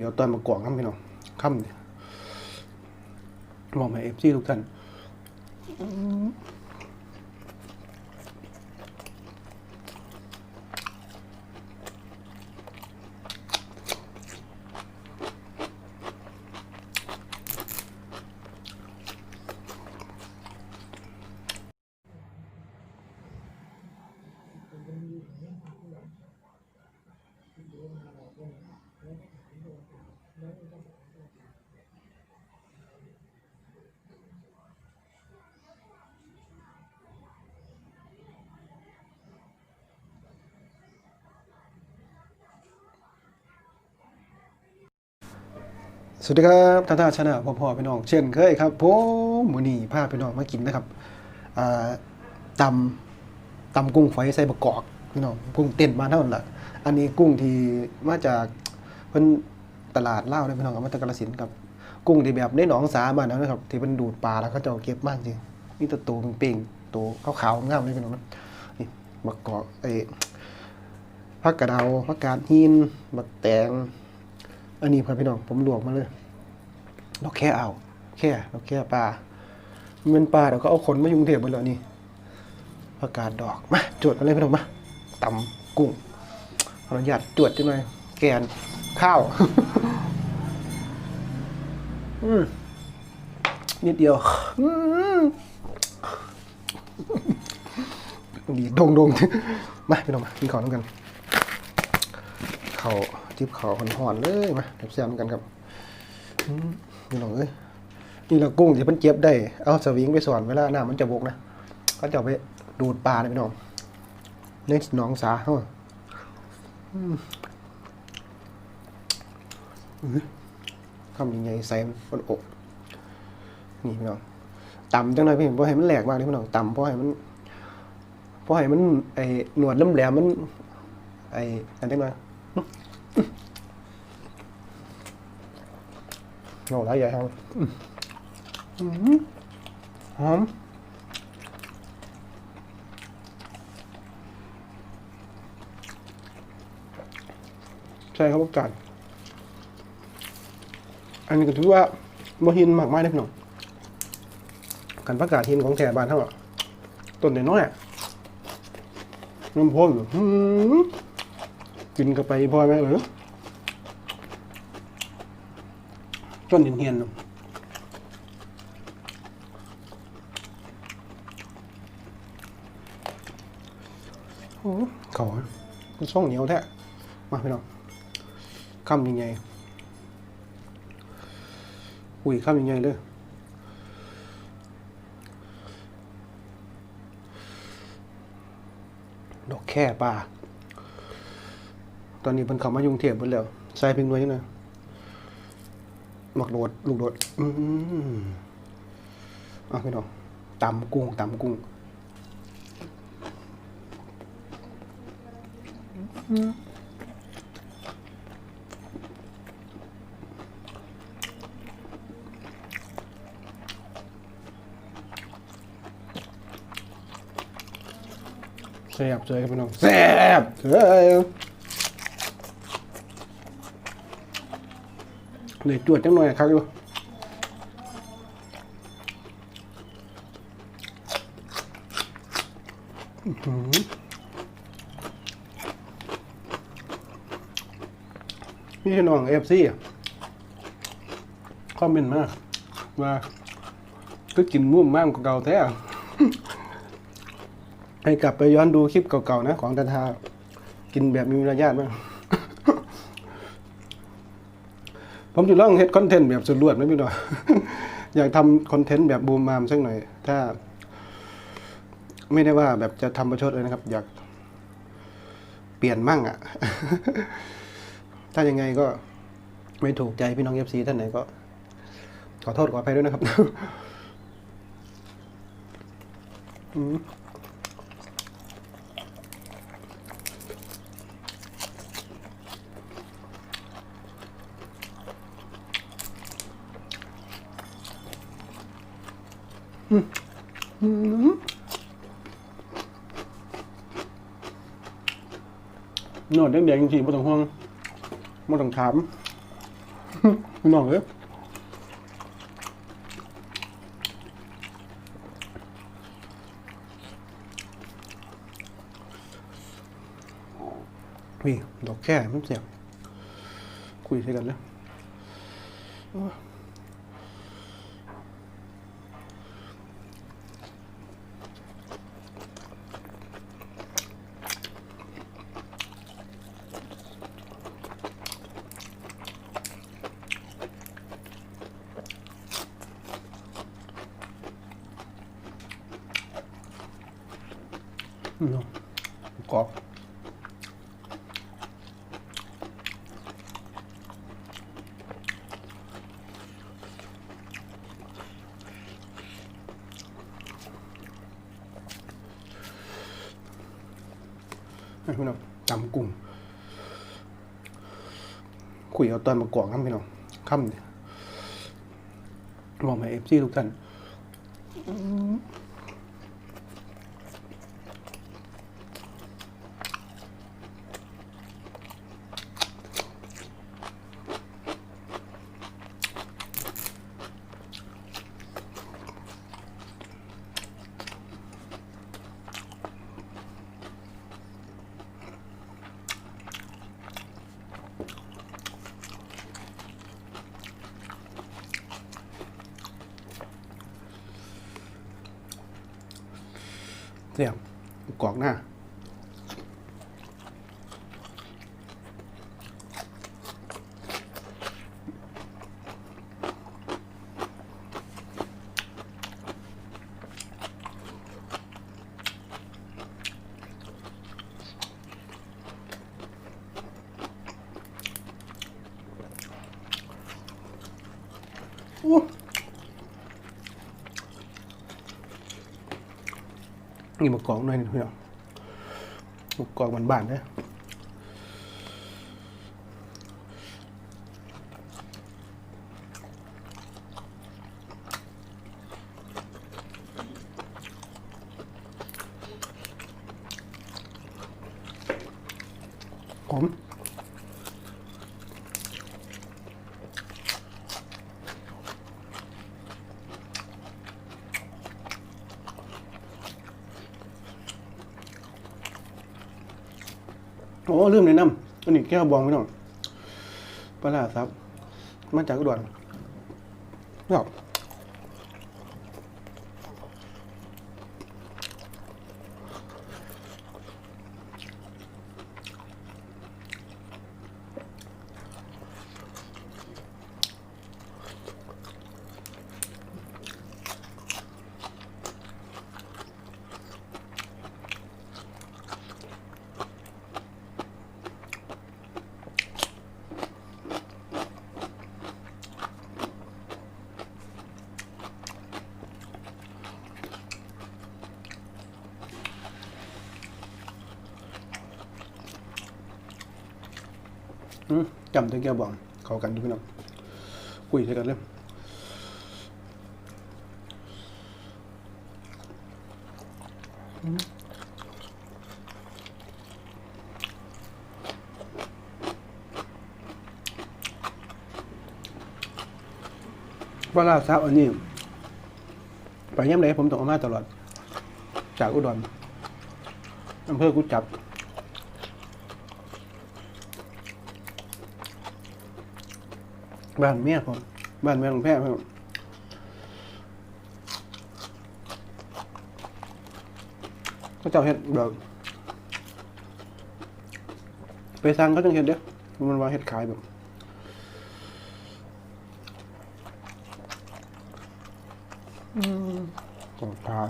เดี๋ยวตอนมากรอกค่ำพี่น้องค่ำเนี่ยบอกให้เอฟซีทุกท่าน สวัสดีครับท่านท่าชนะพ่อพ่อพี่น้องเช่นเคยครับผมมือนีพาพี่น้องมากินนะครับอ่าตำตำกุ้งฝอยใส่บะกอกพี่น้องกุ้งเต้นมาเท่านั้นแหละอันนี้กุ้งที่มาจากเพิ่นตลาดเล่าวนะพี่น้องเอามาจากกาฬสินครับ กุ้งที่แบบในหนองสาบ้านนั้นนะครับ ที่เป็นดูดปลาแล้วเขาจะเก็บมากจริงนี่ตัวโตเป่งๆตัวขาวๆงามเลยพี่น้องนะนี่บะกอกไอ้ผักกระเดาผักกาดหินบักแตง อันนี้ครับพี่น้องผมลวกมาเลยเราแค่เอา แค่เราแค่ปลาเป็นปลาเดี๋ยวก็เอาขนมายุงเทพหมดแล้วนี่ผักกาดดอกมาจวดมาเลยพี่น้องมาตำกุ้งขออนุญาตจวดจังหน่อยแกนข้าวอืมนิดเดียวอืมดีดงดงมาพี่น้องมากินข้าวน้ำกัน เขาจิบเขาหอนๆเลยมาเดี๋ยวแซมกันครับนี่น้องเอ้ยนี่เรากุ้งที่มันเจ็บได้ เอาสวิงไปสอนเวลาหน้ำมันจะบกนะ ก็จะไปดูดปลาเลยพี่น้องในหนองสาเขาอะอืมอื้อคำยังไงใส่บนอก นี่พี่น้องต่ำจังเลยพี่เพราะให้มันแหลกมากเลยพี่น้องต่ำเพราะให้มันเพราะให้มันไอหนวดเล่มแหลมมัน ไออันจังเลย โง่แล้วใหญ่ครับอื้อหือมใช่ครับอากาศอันนี้ก็ถือว่าโมหินมากไมายเลยพี่น้องกันประกาศหินของแถบบ้านเท่าอะต้นน้อยน้ำพ่นอื้อหือ กินกันไปพอไหมเออต้นเหียนๆเนาะโอ้เขามันช่องเหนียวแท้ มาพี่น้องคำยังไงอุ้ยคำยังไงเลยดอกแค่ปลา ตอนนี้เพิ่นเข้ามายุงเทียบเพิ่นแล้วใส่เพิงด้วยยังไงหมักโดดลูกโดดอืมอะพี่น้องตำกุ้งตำกุ้งแซ่บเลยครับพี่น้องแซ่บเฮ้ย เลยจวดจังหน่อยครับอยู่พี่น้องเอฟซีคอมเมนต์มาว่าก็กินมุ่มมากกว่าเก่าแท้ให้กลับไปย้อนดูคลิปเก่าๆนะ ของตันทา กินแบบมีมารยาทบ้าง ผมจะลองเฮ็ดคอนเทนต์แบบสุดลวดไหมพี่น้องอยากทำคอนเทนต์แบบบูมมามสักหน่อย ถ้า ไม่ได้ว่าแบบจะทำประชดเลยนะครับ อยากเปลี่ยนมั่งอะ่ะ ถ้ายังไงก็ไม่ถูกใจพี่น้องเอฟซีท่านไหนก็ ขอโทษขออภัยด้วยนะครับ อืม โนดแดงๆจริงๆไม่ต้องห่วงไม่ต้องถามพี่น้องเอ้ยพี่ดอกแค่มันเสียบคุยใช่กันเลยโอ้ยอืมเนาะ กรอบให้พี่น้องจำกลุ่มคุยเอาตอนมากรอกน้ำพี่น้องค่ำเนี่ยบอกมาเอฟซีทุกท่าน สียบกรอกหน้าโนี่มากรอกหน่อยหนึงพี่น้องมากรอกบานๆเด้อผม ลืมแนะนำอันนี้แก้วบองพี่น้องปลาร้าซับมาจากอุดรครับ จำถึงแก้วบองเขากันดูพี่น้องคุยใส่กันเลยปลาร้าซับอันนี้ไปย่ำไหนผมต้องเอามาตลอด จากอุดรอำเภอกุจับ บ้านเมียผมบ้านเมียหลวงแพร่ผมก็เจ้าเห็ดแบบไปสั่งเขาจังเห็ดเด้อมันว่าเห็ดขายแบบก็พา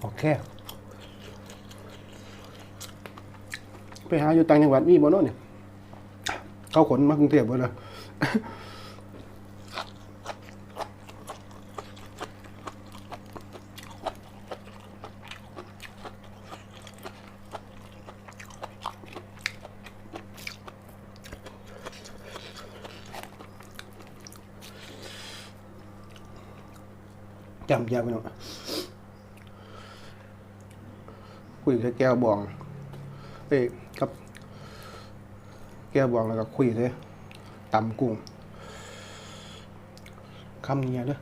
โอเค ไปหาอยู่ต่างจังหวัดมีบ่เนาะเนี่ยเขาขนมากรุงเทพบ่เลยจำยากไปหน่อยคุยกับแก้วบองเอ้ยกับ แก้บองแล้วก็คุยเลยตำกุ้งคำเนี้ยเด้อ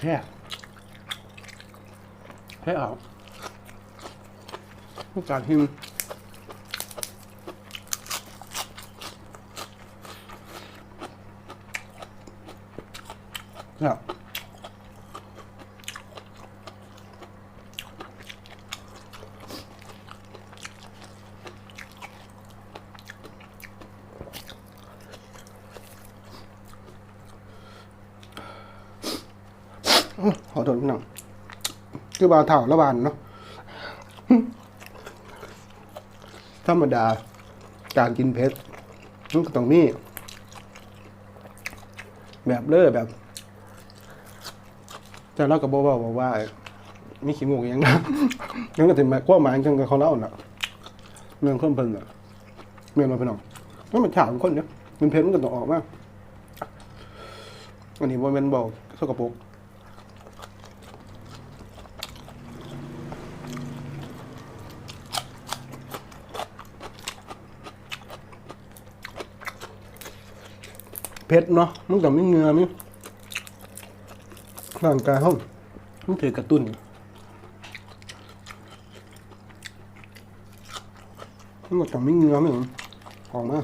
แค่แค่เอาผู้การทิมครับ ขอโทษพี่น้องคือบาเถ่าละบานเนาะธรรมดาการกินเพชรมันก็ต้องมีแบบเล่อแบบแต่เราก็บอกว่าบอกว่ามีขี้มูกอย่างนะนั่นก็ถึงมาความหมายจังกับเขาเล่าน่ะเรื่องคนเพิ่นน่ะเมียนมาพี่น้องนั่นมันถามคนเนี่ยมันเพชรมันก็ต้องออกมาอันนี้ว่าเป็นบอกสกปรก เพชรเนาะมันก็ไม่เงือมั้ยร่างกายเขามันถือกระตุ้นมันก็ต้องไม่เงือมั้ยออกมา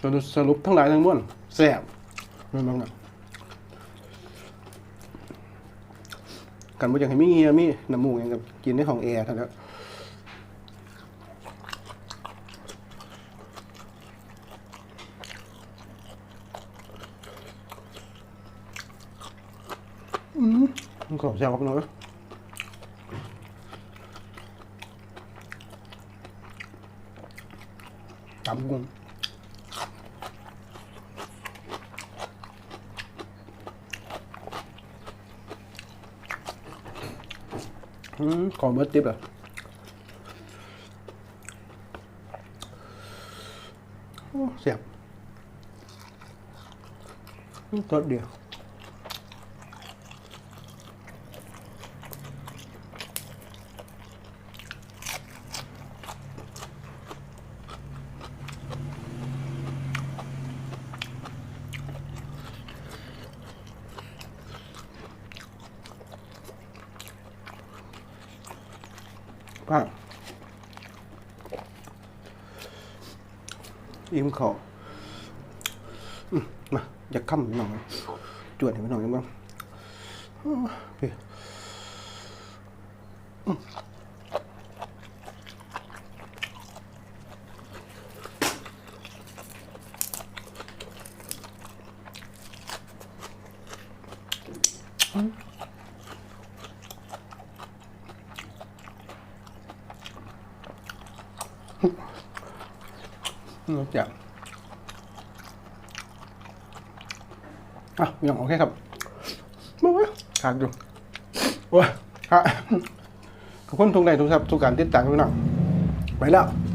สรุปสรุปทั้งหลายทั้งมวลแซ่บนั่นน้องนะกันบ่อยากให้มีเงือมีน้ำมูกอย่างกับกินในห้องแอร์เท่านั้น มันขอบแซ่บครับน้อยตำกุ้งอืมขอเบิร์ดติ๊บอะโอ้แซ่บอืมตัวเดียว ป้า อิ่มขอมาอยากค้ำหน่อยจวดให้มันหน่อยบ้างพี่อืม รู้จักอะยังโอเคครับมาว่าขาดอยู่โอ้ยฮะขอบคุณทุกในทุกทับทุกการติดตามทุกหนังไปแล้วโอ้เสียบ